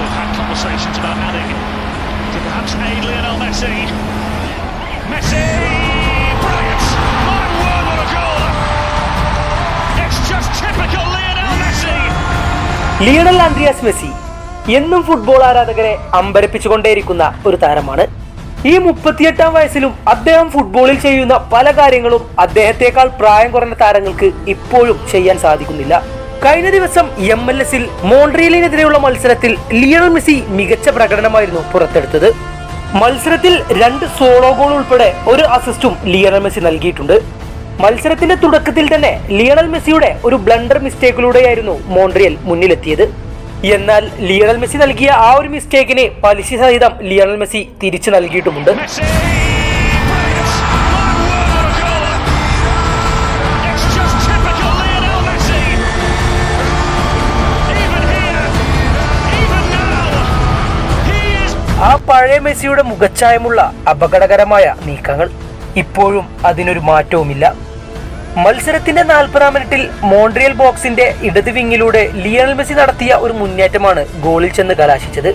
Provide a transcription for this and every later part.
They've had conversations about adding to perhaps aid Lionel Messi. Messi! Brilliant! My word, what a goal! It's just typical Lionel Messi! Lionel Andres Messi എന്നും football ആരാധകരെ അമ്പരപ്പിച്ചുകൊണ്ടേയിരിക്കുന്ന ഒരു താരമാണ് ഈ മുപ്പത്തിയെട്ടാം വയസ്സിലും അദ്ദേഹം ഫുട്ബോളിൽ ചെയ്യുന്ന പല കാര്യങ്ങളും അദ്ദേഹത്തെക്കാൾ പ്രായം കുറഞ്ഞ താരങ്ങൾക്ക് ഇപ്പോഴും ചെയ്യാൻ സാധിക്കുന്നില്ല കഴിഞ്ഞ ദിവസം എം എൽ എസിൽ മോൺട്രിയലിനെതിരെയുള്ള മത്സരത്തിൽ ലിയണൽ മെസ്സി മികച്ച പ്രകടനമായിരുന്നു പുറത്തെടുത്തത്. മത്സരത്തിൽ രണ്ട് സോളോ ഗോൾ ഉൾപ്പെടെ ഒരു അസിസ്റ്റും ലിയണൽ മെസ്സി നൽകിയിട്ടുണ്ട്. മത്സരത്തിന്റെ തുടക്കത്തിൽ തന്നെ ലിയണൽ മെസ്സിയുടെ ഒരു ബ്ലണ്ടർ മിസ്റ്റേക്കിലൂടെയായിരുന്നു മോൺട്രിയൽ മുന്നിലെത്തിയത്. എന്നാൽ ലിയണൽ മെസ്സി നൽകിയ ആ ഒരു മിസ്റ്റേക്കിന് പലിശ സഹിതം ലിയണൽ മെസ്സി തിരിച്ചു നൽകിയിട്ടുമുണ്ട്. പഴയ മെസ്സിയുടെ മുഖച്ഛായമുള്ള അപകടകരമായ നീക്കങ്ങൾ. ഇപ്പോഴും അതിനൊരു മാറ്റവുമില്ല. മത്സരത്തിന്റെ നാൽപ്പതാം മിനിറ്റിൽ മോൺട്രിയൽ ബോക്സിന്റെ ഇടത് വിങ്ങിലൂടെ ലിയണൽ മെസ്സി നടത്തിയ ഒരു മുന്നേറ്റമാണ് ഗോളിൽ ചെന്ന് കലാശിച്ചത്.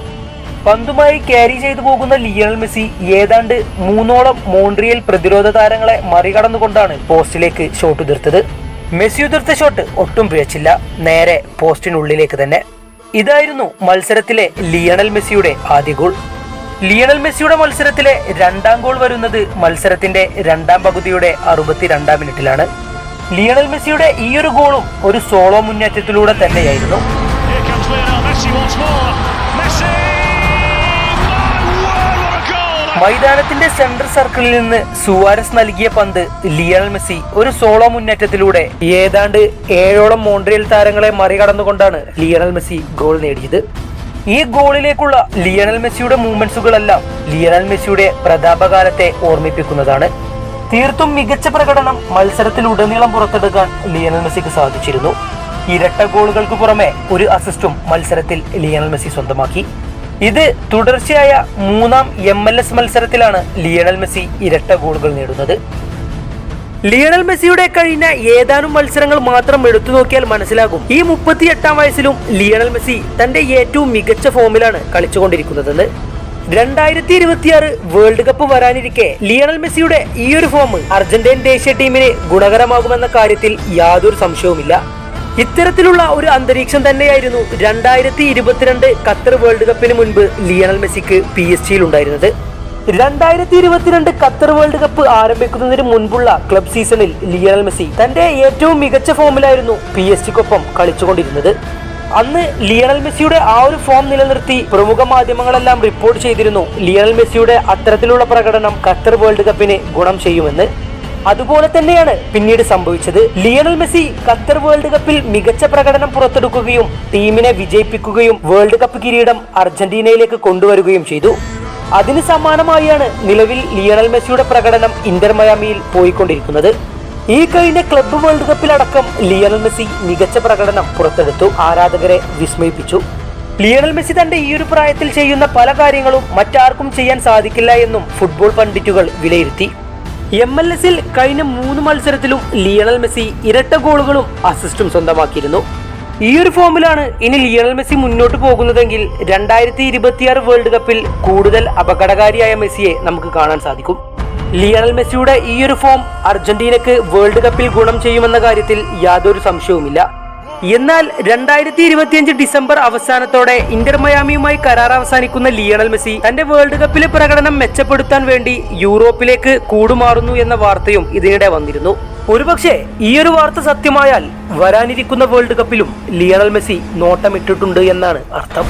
പന്തുമായി ക്യാരി ചെയ്തു പോകുന്ന ലിയണൽ മെസ്സി ഏതാണ്ട് മൂന്നോളം മോൺട്രിയൽ പ്രതിരോധ താരങ്ങളെ മറികടന്നുകൊണ്ടാണ് പോസ്റ്റിലേക്ക് ഷോട്ട് ഉതിർത്തത്. മെസ്സി ഉതിർത്ത ഷോട്ട് ഒട്ടും പിഴച്ചില്ല. നേരെ പോസ്റ്റിനുള്ളിലേക്ക് തന്നെ. ഇതായിരുന്നു മത്സരത്തിലെ ലിയണൽ മെസ്സിയുടെ ആദ്യ ഗോൾ. ലിയണൽ മെസ്സിയുടെ മത്സരത്തിലെ രണ്ടാം ഗോൾ വരുന്നത് മത്സരത്തിന്റെ രണ്ടാം പകുതിയുടെ അറുപത്തിരണ്ടാം മിനിറ്റിലാണ്. ലിയണൽ മെസ്സിയുടെ ഈ ഒരു ഗോളും ഒരു സോളോ മുന്നേറ്റത്തിലൂടെ തന്നെയായിരുന്നു! മൈതാനത്തിന്റെ സെന്റർ സർക്കിളിൽ നിന്ന് സുവാരസ് നൽകിയ പന്ത് ലിയണൽ മെസ്സി ഒരു സോളോ മുന്നേറ്റത്തിലൂടെ ഏതാണ്ട് ഏഴോളം മോൺട്രിയൽ താരങ്ങളെ മറികടന്നുകൊണ്ടാണ് ലിയണൽ മെസ്സി ഗോൾ നേടിയത്. ഈ ഗോളിലേക്കുള്ള ലിയണൽ മെസ്സിയുടെ മൂവ്മെന്റ്സുകളെല്ലാം ലിയണൽ മെസ്സിയുടെ പ്രതാപകാലത്തെ ഓർമ്മിപ്പിക്കുന്നതാണ്. തീർത്തും മികച്ച പ്രകടനം മത്സരത്തിൽ മത്സരത്തിലുടനീളം പുറത്തെടുക്കാൻ ലിയണൽ മെസ്സിക്ക് സാധിച്ചിരുന്നു. ഇരട്ട ഗോളുകൾക്ക് പുറമെ ഒരു അസിസ്റ്റും മത്സരത്തിൽ ലിയണൽ മെസ്സി സ്വന്തമാക്കി. ഇത് തുടർച്ചയായ മൂന്നാം എം മത്സരത്തിലാണ് ലിയണൽ മെസ്സി ഇരട്ട ഗോളുകൾ നേടുന്നത്. ലിയണൽ മെസ്സിയുടെ കഴിഞ്ഞ ഏതാനും മത്സരങ്ങൾ മാത്രം എടുത്തു നോക്കിയാൽ മനസ്സിലാകും. ഈ മുപ്പത്തി എട്ടാം വയസ്സിലും ലിയണൽ മെസ്സി തന്റെ ഏറ്റവും മികച്ച ഫോമിലാണ് കളിച്ചുകൊണ്ടിരിക്കുന്നതെന്ന്. രണ്ടായിരത്തി ഇരുപത്തിയാറ് വേൾഡ് കപ്പ് വരാനിരിക്കെ ലിയണൽ മെസ്സിയുടെ ഈ ഒരു ഫോം അർജന്റീൻ ദേശീയ ടീമിന് ഗുണകരമാകുമെന്ന കാര്യത്തിൽ യാതൊരു സംശയവുമില്ല. ഇത്തരത്തിലുള്ള ഒരു അന്തരീക്ഷം തന്നെയായിരുന്നു രണ്ടായിരത്തി ഇരുപത്തിരണ്ട് ഖത്തർ വേൾഡ് കപ്പിന് മുൻപ് ലിയണൽ മെസ്സിക്ക് പി എസ് ജിയിൽ ഉണ്ടായിരുന്നത്. രണ്ടായിരത്തി ഇരുപത്തിരണ്ട് ഖത്തർ വേൾഡ് കപ്പ് ആരംഭിക്കുന്നതിന് മുൻപുള്ള ക്ലബ് സീസണിൽ ലിയണൽ മെസ്സി തന്റെ ഏറ്റവും മികച്ച ഫോമിലായിരുന്നു പി എസ് ജിക്കൊപ്പം കളിച്ചുകൊണ്ടിരുന്നത്. അന്ന് ലിയണൽ മെസ്സിയുടെ ആ ഒരു ഫോം നിലനിർത്തി പ്രമുഖ മാധ്യമങ്ങളെല്ലാം റിപ്പോർട്ട് ചെയ്തിരുന്നു ലിയണൽ മെസ്സിയുടെ അത്തരത്തിലുള്ള പ്രകടനം ഖത്തർ വേൾഡ് കപ്പിന് ഗുണം ചെയ്യുമെന്ന്. അതുപോലെ തന്നെയാണ് പിന്നീട് സംഭവിച്ചത്. ലിയണൽ മെസ്സി ഖത്തർ വേൾഡ് കപ്പിൽ മികച്ച പ്രകടനം പുറത്തെടുക്കുകയും ടീമിനെ വിജയിപ്പിക്കുകയും വേൾഡ് കപ്പ് കിരീടം അർജന്റീനയിലേക്ക് കൊണ്ടുവരികയും ചെയ്തു. അതിന് സമാനമായാണ് നിലവിൽ ലിയണൽ മെസ്സിയുടെ പ്രകടനം ഇന്റർ മയാമിയിൽ പോയിക്കൊണ്ടിരിക്കുന്നത്. ഈ കഴിഞ്ഞ ക്ലബ്ബ് വേൾഡ് കപ്പിലടക്കം ലിയണൽ മെസ്സി മികച്ച പ്രകടനം പുറത്തെടുത്തു. ആരാധകരെ വിസ്മയിപ്പിച്ചു. ലിയണൽ മെസ്സി തന്റെ ഈ ഒരു പ്രായത്തിൽ ചെയ്യുന്ന പല കാര്യങ്ങളും മറ്റാർക്കും ചെയ്യാൻ സാധിക്കില്ല എന്നും ഫുട്ബോൾ പണ്ഡിറ്റുകൾ വിലയിരുത്തി. എം എൽ എസിൽ കഴിഞ്ഞ മൂന്ന് മത്സരത്തിലും ലിയണൽ മെസ്സി ഇരട്ട ഗോളുകളും അസിസ്റ്റും സ്വന്തമാക്കിയിരുന്നു. ഈ ഒരു ഫോമിലാണ് ഇനി ലിയണൽ മെസ്സി മുന്നോട്ട് പോകുന്നതെങ്കിൽ രണ്ടായിരത്തി ഇരുപത്തിയാറ് വേൾഡ് കപ്പിൽ കൂടുതൽ അപകടകാരിയായ മെസ്സിയെ നമുക്ക് കാണാൻ സാധിക്കും. ലിയണൽ മെസ്സിയുടെ ഈ ഒരു ഫോം അർജന്റീനക്ക് വേൾഡ് കപ്പിൽ ഗുണം ചെയ്യുമെന്ന കാര്യത്തിൽ യാതൊരു സംശയവുമില്ല. എന്നാൽ രണ്ടായിരത്തി ഇരുപത്തിയഞ്ച് ഡിസംബർ അവസാനത്തോടെ ഇന്റർ മയാമിയുമായി കരാർ അവസാനിക്കുന്ന ലിയണൽ മെസ്സി തന്റെ വേൾഡ് കപ്പിലെ പ്രകടനം മെച്ചപ്പെടുത്താൻ വേണ്ടി യൂറോപ്പിലേക്ക് കൂടുമാറുന്നു എന്ന വാർത്തയും ഇതിനിടെ വന്നിരുന്നു. ഒരുപക്ഷെ ഈ ഒരു വാർത്ത സത്യമായാൽ വരാനിരിക്കുന്ന വേൾഡ് കപ്പിലും ലിയണൽ മെസ്സി നോട്ടമിട്ടിട്ടുണ്ട് എന്നാണ് അർത്ഥം.